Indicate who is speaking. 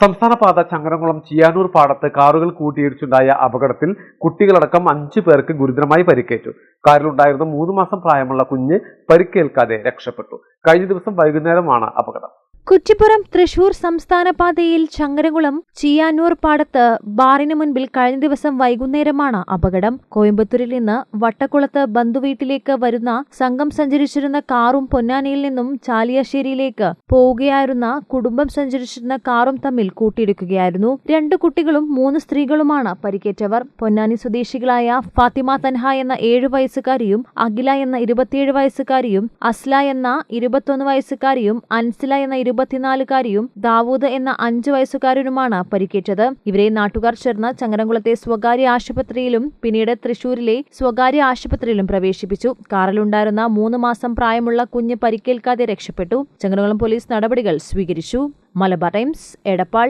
Speaker 1: സംസ്ഥാന പാത ചങ്ങരംകുളം ചിയാനൂർ പാടത്ത് കാറുകൾ കൂട്ടിയിടിച്ചുണ്ടായ അപകടത്തിൽ കുട്ടികളടക്കം അഞ്ചു പേർക്ക് ഗുരുതരമായി പരിക്കേറ്റു. കാറിലുണ്ടായിരുന്ന മൂന്ന് മാസം പ്രായമുള്ള കുഞ്ഞ് പരിക്കേൽക്കാതെ രക്ഷപ്പെട്ടു. കഴിഞ്ഞ ദിവസം വൈകുന്നേരമാണ് അപകടം.
Speaker 2: കുറ്റിപ്പുറം തൃശൂർ സംസ്ഥാന പാതയിൽ ചങ്ങരകുളം ചിയാനൂർ പാടത്ത് ബാറിന് മുൻപിൽ കഴിഞ്ഞ ദിവസം വൈകുന്നേരമാണ് അപകടം. കോയമ്പത്തൂരിൽ നിന്ന് വട്ടക്കുളത്ത് ബന്ധുവീട്ടിലേക്ക് വരുന്ന സംഘം സഞ്ചരിച്ചിരുന്ന കാറും പൊന്നാനിയിൽ നിന്നും ചാലിയാശ്ശേരിയിലേക്ക് പോവുകയായിരുന്ന കുടുംബം സഞ്ചരിച്ചിരുന്ന കാറും തമ്മിൽ കൂട്ടിയിടിക്കുകയായിരുന്നു. രണ്ട് കുട്ടികളും മൂന്ന് സ്ത്രീകളുമാണ് പരിക്കേറ്റവർ. പൊന്നാനി സ്വദേശികളായ ഫാത്തിമ തൻഹ എന്ന ഏഴു വയസ്സുകാരിയും അഖില എന്ന ഇരുപത്തിയേഴ് വയസ്സുകാരിയും അസ്ല എന്ന ഇരുപത്തൊന്ന് വയസ്സുകാരിയും അൻസില എന്ന ഇരുപത്തിനാലുകാരിയും ദാവൂദ് എന്ന അഞ്ചു വയസ്സുകാരനുമാണ് പരിക്കേറ്റത്. ഇവരെ നാട്ടുകാർ ചേർന്ന് ചങ്ങരംകുളത്തെ സ്വകാര്യ ആശുപത്രിയിലും പിന്നീട് തൃശൂരിലെ സ്വകാര്യ ആശുപത്രിയിലും പ്രവേശിപ്പിച്ചു. കാറിലുണ്ടായിരുന്ന മൂന്ന് മാസം പ്രായമുള്ള കുഞ്ഞ് പരിക്കേൽക്കാതെ രക്ഷപ്പെട്ടു. ചങ്ങരംകുളം പോലീസ് നടപടികൾ സ്വീകരിച്ചു. മലബാർ ടൈംസ് എടപ്പാൾ.